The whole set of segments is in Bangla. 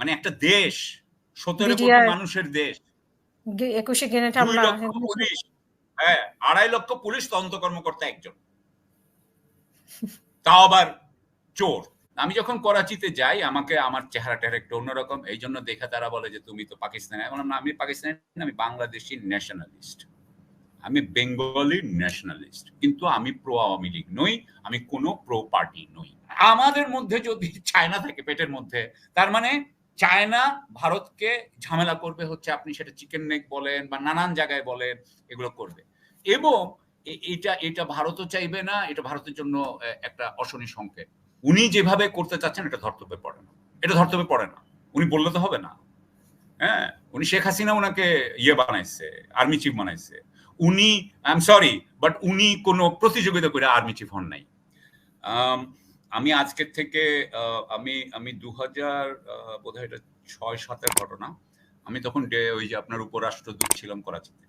মানে একটা দেশ সতেরো কোটি মানুষের দেশ। একুশে সব- পুলিশ হ্যাঁ আড়াই লক্ষ পুলিশ তদন্ত কর্মকর্তা একজন। তাও আবার চোর। আমি যখন করাচিতে যাই আমাকে আমার চেহারাটা একটু অন্যরকম। এই জন্য দেখে তারা বলে যে তুমি তো পাকিস্তানি। আমি না, আমি পাকিস্তানি আমি বাংলাদেশি ন্যাশনালিস্ট আমি বেঙ্গলি ন্যাশনালিস্ট কিন্তু আমি প্রো আওয়ামী লীগ নই আমি কোনো প্রো পার্টি নই। আমাদের মধ্যে যদি চায়না থাকে পেটের মধ্যে তার মানে চায়না ভারতকে ঝামেলা করবে হচ্ছে আপনি সেটা চিকেন নেক বলেন বা নানান জায়গায় বলেন, এগুলো করবে। এবং এটা এটা ভারতও চাইবে না, এটা ভারতের জন্য একটা অশনি সংকেত। উনি যেভাবে করতে চাচ্ছেন, এটা ধর্তব্যে পড়ে না। এটা ধর্তব্যে পড়ে না। উনি বললে তো হবে না। হ্যাঁ উনি শেখ হাসিনা ওনাকে ইয়ে বানাইছে আর্মি চিফ বানাইছে। উনি আই এম সরি বাট উনি কোনো প্রতিযোগিতা করে আর্মি চিফ হন নাই। আম, আজকের থেকে আমি আমি দু হাজার বোধহয় এটা ছয় সাতের ঘটনা আমি তখন ওই যে আপনার উপরাষ্ট্রদূত ছিলাম করাচিতে।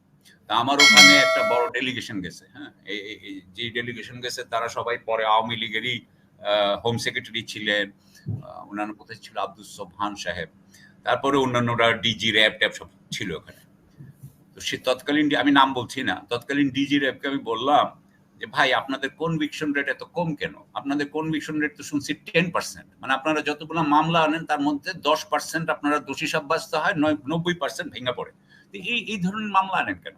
তা আমার ওখানে একটা বড় ডেলিগেশন গেছে হ্যাঁ? এই- যে ডেলিগেশন গেছে তারা সবাই পরে আওয়ামী লীগেরই হোম সেক্রেটারি ছিলেন অন্যান্য কোথায় ছিল? আব্দুল সোবহান সাহেব। তারপরে অন্যান্যরা ডিজি র্যাব ট্যাব সব ছিল ওখানে। তো সে তৎকালীন আমি নাম বলছি না তৎকালীন ডিজি র্যাবকে আমি বললাম যে ভাই, আপনাদের কনভিকশন রেট এত কম কেন? আপনাদের কনভিকশন রেট তো শুনছি টেন পার্সেন্ট মানে আপনারা যতগুলো মামলা আনেন, তার মধ্যে দশ পার্সেন্ট আপনারা দোষী সাব্যস্ত হয়, নয়- নব্বই পার্সেন্ট ভেঙে পড়ে। তো এই এই ধরনের মামলা আনেন কেন?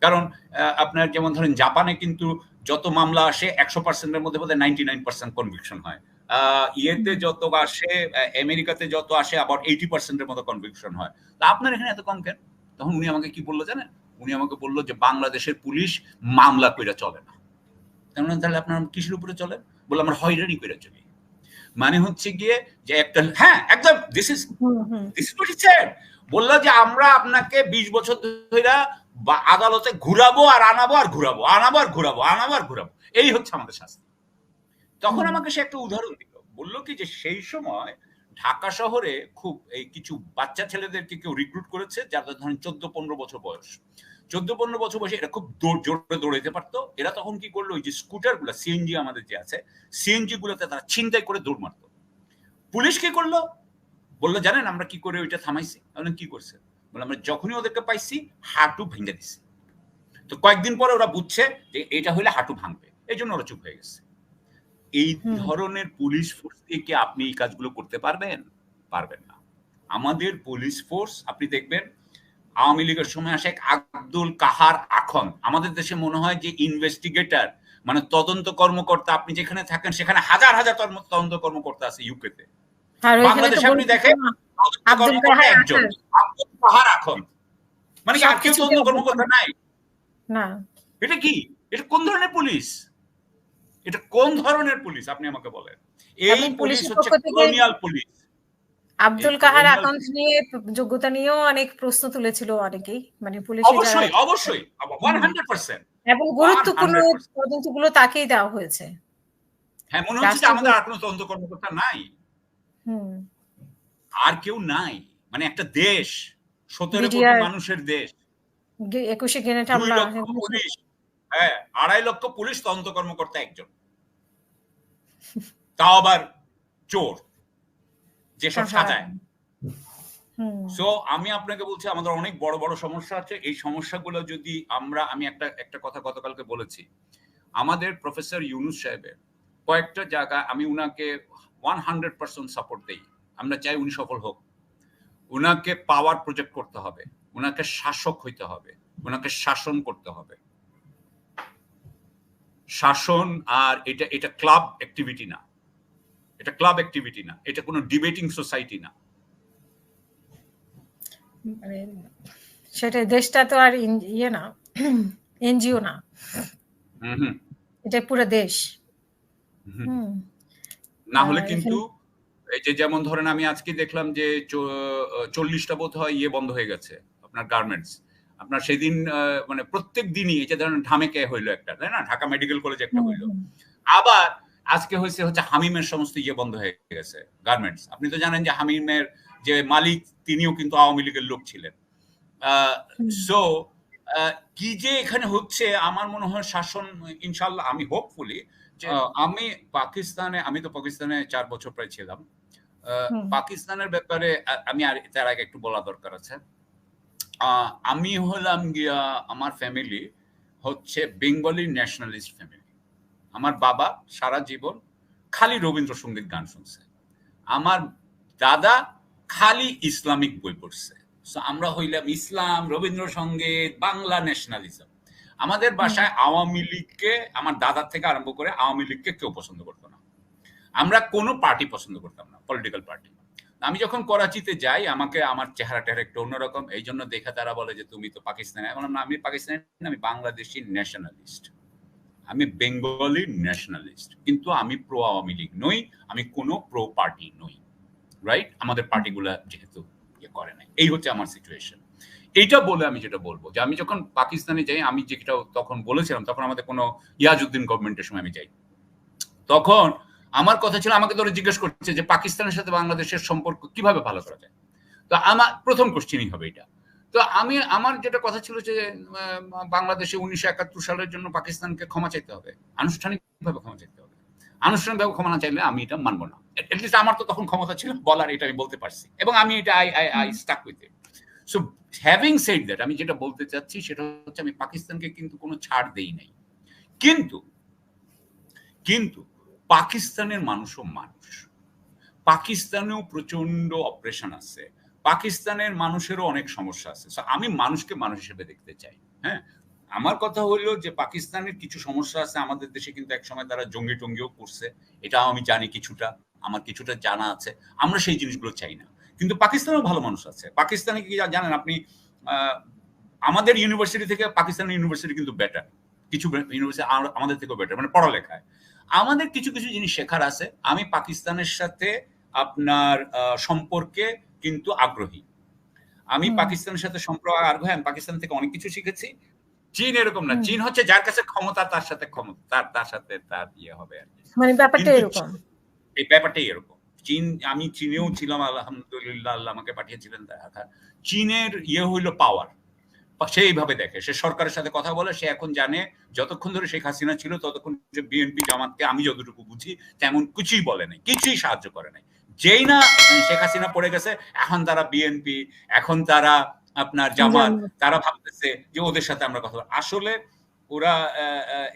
কারণ আপনার যেমন ধরেন জাপানে কিন্তু যত মামলা আসে, একশো পার্সেন্টের মধ্যে বোধহয় নাইনটি নাইন পার্সেন্ট কনভিকশন হয় ইয়েতে যত আসে আমেরিকাতে যত আসে, আবার এইটি পার্সেন্টের মতো কনভিকশন হয়। তা আপনার এখানে এত কম কেন? তখন উনি আমাকে কি বলল জানেন? উনি আমাকে বলল যে, বাংলাদেশের পুলিশ মামলা কইরা চলে না। মানে তাহলে আপনার কিসের উপরে চলে? বলল আমরা হয়রানি কইরা চলি। মানে হচ্ছে গিয়ে যে একটা হ্যাঁ একদম this is. This is said বলল যে আমরা আপনাকে বিশ বছর ধরে বা আদালতে ঘুরাবো আর আনাবো আর ঘুরাবো আনাবো আর ঘুরাবো আনাবো আর ঘুরাবো। এই হচ্ছে আমাদের শাস্তি। তখন আমাকে সে একটা উদাহরণ দিল। বলল কি যে সেই সময় ঢাকা শহরে খুব এই কিছু বাচ্চা ছেলেদেরকে কেউ রিক্রুট করেছে যাদের ধরেন চোদ্দ পনেরো বছর বয়স। চোদ্দ পনেরো বছর বয়সে এরা খুব দৌড় জোরে দৌড়াইতে পারতো। এরা তখন কি করল ওই যে স্কুটারগুলো সিএনজি আমাদের যে আছে সিএনজি গুলোতে তারা ছিনতাই করে দৌড় মারতো। পুলিশ কি করল? বলল জানেন আমরা কি করে ওইটা থামাইছি? কি করছে? বলে আমরা যখনই ওদেরকে পাইছি হাঁটু ভেঙে দিছি। তো কয়েকদিন পরে ওরা বুঝছে যে এটা হইলে হাঁটু ভাঙবে। এই জন্য ওরা চুপ হয়ে গেছে। এই ধরনের পুলিশ ফোর্স দিয়ে কি আপনি এই কাজগুলো করতে পারবেন? পারবেন না। আমাদের পুলিশ ফোর্স আপনি দেখবেন আওয়ামী লীগের সময় আসে এক আব্দুল কাহার আখন আমাদের দেশে মনে হয় যে ইনভেস্টিগেটর মানে তদন্ত কর্মকর্তা আপনি যেখানে থাকেন সেখানে হাজার হাজার তদন্ত- কর্মকর্তা আছে ইউকেতে বাংলাদেশে আপনি দেখেন একজন। আব্দুল কাহার আখন মানে আর কেউ তদন্ত কর্মকর্তা নাই? না। এটা কি? এটা কোন ধরনের পুলিশ? এটা কোন ধরনের পুলিশ আপনি আমাকে বলেন? এই পুলিশ হচ্ছে colonial police. Abdul Kahar account নিয়ে যোগ্যতা নিয়েও অনেক প্রশ্ন তুলেছিল অনেকেই মানে পুলিশের যারা অবশ্যই অবশ্যই ওয়ান হান্ড্রেড পার্সেন্ট এবং গুরুত্বপূর্ণ তদন্তগুলো তাকেই দেওয়া হয়েছে। হ্যাঁ মনে হচ্ছে যে আমাদের আর কোনো তদন্ত কর্মকর্তা নাই। হুম। আর কেউ নাই। মানে একটা দেশ সতেরো কোটি মানুষের দেশ। একুশে গ্রেনেড হামলা পুলিশ। হ্যাঁ আড়াই লক্ষ পুলিশ তদন্ত কর্মকর্তা একজন। তাও আবার চোর। যেসব সাজায়। সো আমি আপনাকে বলছি আমাদের অনেক বড় বড় সমস্যা আছে। এই সমস্যাগুলো যদি আমরা আমি একটা একটা কথা গতকালকে বলেছি। আমাদের প্রফেসর ইউনুস সাহেবের কয়েকটা জায়গা আমি উনাকে ওয়ান হান্ড্রেড পার্সেন্ট সাপোর্ট দিই। আমরা চাই উনি সফল হোক। উনাকে পাওয়ার প্রজেক্ট করতে হবে। উনাকে শাসক হইতে হবে। উনাকে শাসন করতে হবে। শাসন আর এটা এটা ক্লাব অ্যাক্টিভিটি না। এটা ক্লাব অ্যাক্টিভিটি না এটা কোনো ডিবেটিং সোসাইটি না। মানে সেটা দেশটা তো আর ইয়ে না এনজিও না। এটা পুরো দেশ। না হলে কিন্তু এই যে যেমন ধরেন আমি আজকে দেখলাম যে চল্লিশটা বোধ হয় ইয়ে বন্ধ হয়ে গেছে আপনার গার্মেন্টস আপনার সেদিন মানে প্রত্যেক দিনই এই যে ধরেন ঢামেকে হইল একটা তাই না? ঢাকা মেডিকেল কলেজ একটা হইল। আবার আজকে হয়েছে হচ্ছে হামিমের সমস্ত ইয়ে বন্ধ হয়ে গেছে গার্মেন্টস আপনি তো জানেন যে হামিমের যে মালিক তিনিও কিন্তু আওয়ামী লীগের লোক ছিলেন। সো কি যে এখানে হচ্ছে আমার মনে হয় শাসন ইনশাল্লাহ আমি হোপফুলি যে আমি পাকিস্তানে আমি তো পাকিস্তানে চার বছর প্রায় ছিলাম। আহ, পাকিস্তানের ব্যাপারে আমি আর তার আগে একটু বলা দরকার আছে। আহ, আমি হলাম গিয়া আমার ফ্যামিলি হচ্ছে বেঙ্গলি ন্যাশনালিস্ট ফ্যামিলি আমার বাবা সারা জীবন খালি রবীন্দ্রসঙ্গীত গান শুনছে। আমার দাদা খালি ইসলামিক বই পড়ছে। আমরা হইলাম ইসলাম রবীন্দ্রসঙ্গীত বাংলা ন্যাশনালিজম আমাদের বাসায় আওয়ামী লীগকে আমার দাদার থেকে আরম্ভ করে আওয়ামী লীগকে কেউ পছন্দ করতো না। আমরা কোনো পার্টি পছন্দ করতাম না পলিটিক্যাল পার্টি আমি যখন করাচিতে যাই আমাকে আমার চেহারা টেহারা একটু অন্যরকম। এই জন্য দেখে তারা বলে যে তুমি তো পাকিস্তানি। আমি পাকিস্তানি না, আমি বাংলাদেশি ন্যাশনালিস্ট আমি বেঙ্গলি ন্যাশনালিস্ট কিন্তু আমি প্রো আওয়ামী লীগ নই, আমি কোনো প্রো পার্টি নই রাইট আমাদের পার্টিগুলা যেহেতু ইয়ে করে নাই। এই হচ্ছে আমার সিচুয়েশন এইটা বলে আমি যেটা বলব, যে আমি যখন পাকিস্তানে যাই, আমি যেটা তখন বলেছিলাম, তখন আমাদের কোনো ইয়াজউদ্দিন গভর্নমেন্টের সময় আমি যাই। তখন আমার কথা ছিল, আমাকে ধরে জিজ্ঞেস করছে যে পাকিস্তানের সাথে বাংলাদেশের সম্পর্ক কীভাবে ভালো করা যায়? তো আমার প্রথম কোশ্চেনই হবে এটা। তো আমি আমার যেটা কথা ছিল যে বাংলাদেশে উনিশশো একাত্তর সালের জন্য পাকিস্তানকে ক্ষমা চাইতে হবে। আনুষ্ঠানিকভাবে ক্ষমা চাইতে হবে। আনুষ্ঠানিকভাবে ক্ষমা না চাইলে আমি এটা মানবো না। এটলিস্ট আমার তো তখন ক্ষমতা ছিল বলার এটা আমি বলতে পারছি। এবং আমি এটা I I I stuck with it so having said that আমি যেটা বলতে চাচ্ছি সেটা হচ্ছে আমি পাকিস্তানকে কিন্তু কোনো ছাড় দেই নাই। কিন্তু কিন্তু পাকিস্তানের মানুষও মানুষ। পাকিস্তানেও প্রচণ্ড অপারেশন আছে। পাকিস্তানের মানুষেরও অনেক সমস্যা আছে। আমি মানুষকে মানুষ হিসেবে দেখতে চাই হ্যাঁ? আমার কথা হলো যে, পাকিস্তানের কিছু সমস্যা আছে, আমাদের দেশে কিন্তু একসময় তারা জঙ্গি টঙ্গিও করছে। এটাও আমি জানি কিছুটা, আমার কিছুটা জানা আছে। আমরা সেই জিনিসগুলো চাই না। কিন্তু পাকিস্তানেও ভালো মানুষ আছে। পাকিস্তানে কি জানেন আপনি আমাদের ইউনিভার্সিটি থেকে পাকিস্তানের ইউনিভার্সিটি কিন্তু বেটার কিছু ইউনিভার্সিটি আমাদের থেকেও বেটার মানে পড়ালেখায়। আমাদের কিছু কিছু জিনিস শেখার আছে। আমি পাকিস্তানের সাথে আপনার সম্পর্কে কিন্তু আগ্রহী। আমি পাকিস্তানের সাথে সম্পর্ক আগ্রহী আমি পাকিস্তান থেকে অনেক কিছু শিখেছি। চীন এরকম না। চীন হচ্ছে যার কাছে ক্ষমতা তার সাথে ক্ষমতা তার তার সাথে তার ইয়ে হবে আর কি। মানে ব্যাপারটা এরকম। এই ব্যাপারটাই এরকম। চীন আমি চীনেও ছিলাম আলহামদুলিল্লাহ আল্লাহ আমাকে পাঠিয়েছিলেন দেখা চীনের ইয়ে হইল পাওয়ার সেইভাবে দেখে। সে সরকারের সাথে কথা বলে সে এখন জানে যতক্ষণ ধরে শেখ হাসিনা ছিল ততক্ষণ বিএনপি জামাতকে আমি যতটুকু বুঝি তেমন কিছুই বলে নাই কিছুই সাহায্য করে নাই। যেই না শেখ হাসিনা পড়ে গেছে এখন তারা বিএনপি এখন তারা আপনার জামাত। তারা ভাবতেছে যে ওদের সাথে আমরা কথা। আসলে ওরা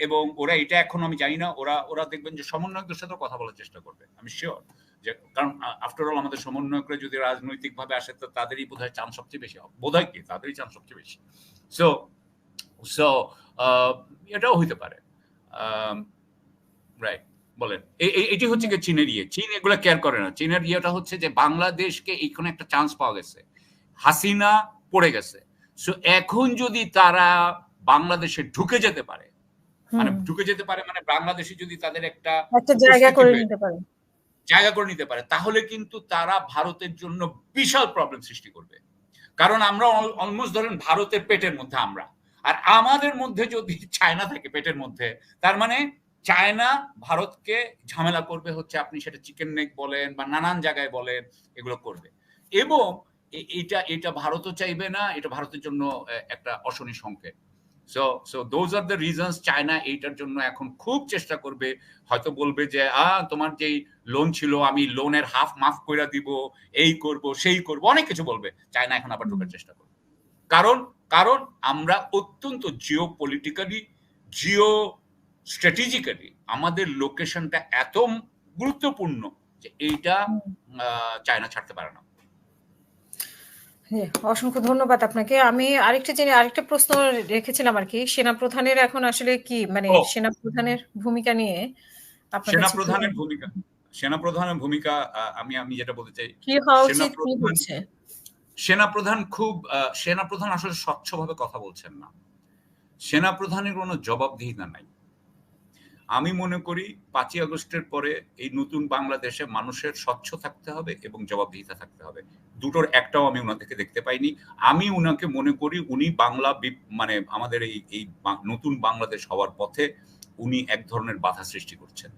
এবং ওরা এটা এখন আমি জানি না ওরা ওরা দেখবেন যে সমন্বয়কদের সাথে কথা বলার চেষ্টা করবে আমি শিওর যে কারণ আফটার অল আমাদের সমন্বয়করা যদি রাজনৈতিক ভাবে আসে তো তাদেরই বোধ হয় চান্স সবচেয়ে বেশি বোধ হয় কি? তাদেরই চান্স সবচেয়ে বেশি। সো সো এটাও হইতে পারে। রাইট বলেন। এটি হচ্ছে কি চীনের ইয়ে। চীন এগুলো কেয়ার করে না। চীনের ইয়েটা হচ্ছে যে বাংলাদেশকে এইখানে একটা চান্স পাওয়া গেছে। হাসিনা পড়ে গেছে। সো এখন যদি তারা বাংলাদেশে ঢুকে যেতে পারে মানে ঢুকে যেতে পারে মানে বাংলাদেশে যদি তাদের একটা জায়গা করে নিতে পারে। জায়গা করে নিতে পারে তাহলে কিন্তু তারা ভারতের জন্য বিশাল প্রবলেম সৃষ্টি করবে। কারণ আমরা অলমোস্ট ধরেন ভারতের পেটের মধ্যে আমরা। আর আমাদের মধ্যে যদি চায়না থাকে পেটের মধ্যে তার মানে চায়না ভারতকে ঝামেলা করবে হচ্ছে আপনি সেটা চিকেন নেক বলেন বা নানান জায়গায় বলেন, এগুলো করবে। এবং এটা এটা ভারতও চাইবে না, এটা ভারতের জন্য একটা অশনি সংকেত। So so those are the reasons China এইটার জন্য এখন খুব চেষ্টা করবে, হয়তো বলবে যে, আ, তোমার যেই লোন ছিল, আমি লোনের হাফ মাফ করে দিব, এই করব, সেই করব। অনেক কিছু বলবে, চায়না এখন আবার ঢোকার চেষ্টা করবে। কারণ কারণ আমরা অত্যন্ত জিও পলিটিক্যালি জিও স্ট্র্যাটেজিক্যালি আমাদের লোকেশনটা এত গুরুত্বপূর্ণ যে এইটা চায়না ছাড়তে পারে না। জি, অসংখ্য ধন্যবাদ আপনাকে। আমি আরেকটা জিনিস আরেকটা প্রশ্ন রেখেছিলাম আর কি। সেনা প্রধানের এখন আসলে কি? মানে সেনা প্রধানের ভূমিকা নিয়ে সেনা প্রধানের ভূমিকা সেনা প্রধানের ভূমিকা আমি আমি যেটা বলতে চাই কি হওয়া সেনা উচিত? কি হচ্ছে? সেনা প্রধান খুব সেনা প্রধান আসলে স্বচ্ছভাবে কথা বলছেন না। সেনা প্রধানের কোনো জবাবদিহিতা নাই। আমি মনে করি পাঁচই আগস্টের পরে এই নতুন বাংলাদেশে মানুষের স্বচ্ছ থাকতে হবে এবং জবাবদিহিতা থাকতে হবে। দুটোর একটাও আমি ওনা থেকে দেখতে পাইনি। আমি উনাকে মনে করি উনি বাংলা মানে আমাদের এই এই নতুন বাংলাদেশ হওয়ার পথে উনি এক ধরনের বাধা সৃষ্টি করছেন।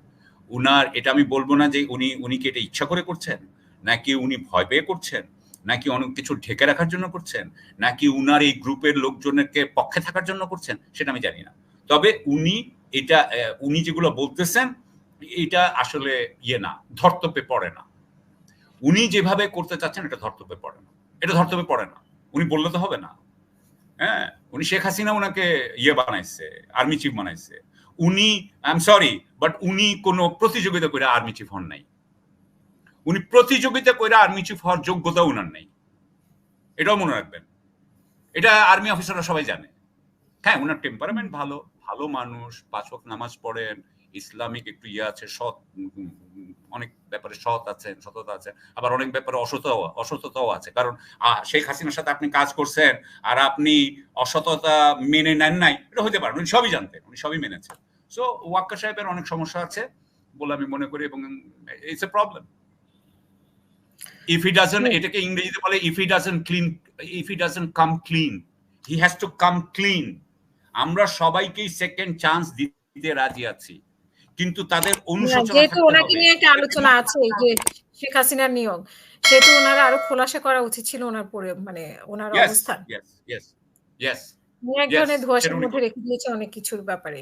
উনার, এটা আমি বলব না যে উনি উনি কি এটা ইচ্ছা করে করছেন? নাকি উনি ভয় পেয়ে করছেন? নাকি অনেক কিছু ঢেকে রাখার জন্য করছেন? নাকি উনার এই গ্রুপের লোকজনকে পক্ষে থাকার জন্য করছেন? সেটা আমি জানি না। তবে উনি এটা উনি যেগুলো বলতেছেন, এটা আসলে ইয়ে না, ধর্তব্যে পড়ে না। উনি যেভাবে করতে চাচ্ছেন, এটা ধর্তব্যে পড়ে না। এটা ধর্তব্যে পড়ে না। উনি বললে তো হবে না। হ্যাঁ উনি শেখ হাসিনা ওনাকে ইয়ে বানাইছে, আর্মি চিফ বানাইছে। উনি আই এম সরি, বাট উনি কোনো প্রতিযোগিতা করে আর্মি চিফ হন নাই। উনি প্রতিযোগিতা করে আর্মি চিফ হওয়ার যোগ্যতা উনার নেই। এটাও মনে রাখবেন। এটা আর্মি অফিসাররা সবাই জানে। হ্যাঁ ওনার টেম্পারামেন্ট ভালো ভালো মানুষ পাঁচ ওয়াক্ত নামাজ পড়েন ইসলামিক একটু ইয়ে আছে সৎ অনেক ব্যাপারে সৎ আছেন সততা আছে আবার অনেক ব্যাপারে অসতও অসততাও আছে। কারণ শেখ হাসিনার সাথে আপনি কাজ করছেন আর আপনি অসততা মেনে নেন নাই এটা হতে পারে উনি সবই জানতেন উনি সবই মেনেছেন। সো ওয়াক্কা সাহেবের অনেক সমস্যা আছে বলে আমি মনে করি এবং it's a problem if he doesn't এটাকে ইংরেজিতে বলে if he doesn't clean if he doesn't come clean he has to come clean আমরা সবাইকেই সেকেন্ড চান্স দিতে রাজি আছি। কিন্তু তাদের না, অনুশোচনা যেহেতু ওনাকে নিয়ে একটা আলোচনা আছে যে শেখ হাসিনার নিয়োগ সেহেতু ওনারা আরও খোলাসা করা উচিত ছিল ওনার পরে মানে ওনার অবস্থা অবস্থান। এক ধরনের ধোয়াশার মধ্যে রেখে দিয়েছে অনেক কিছুর ব্যাপারে।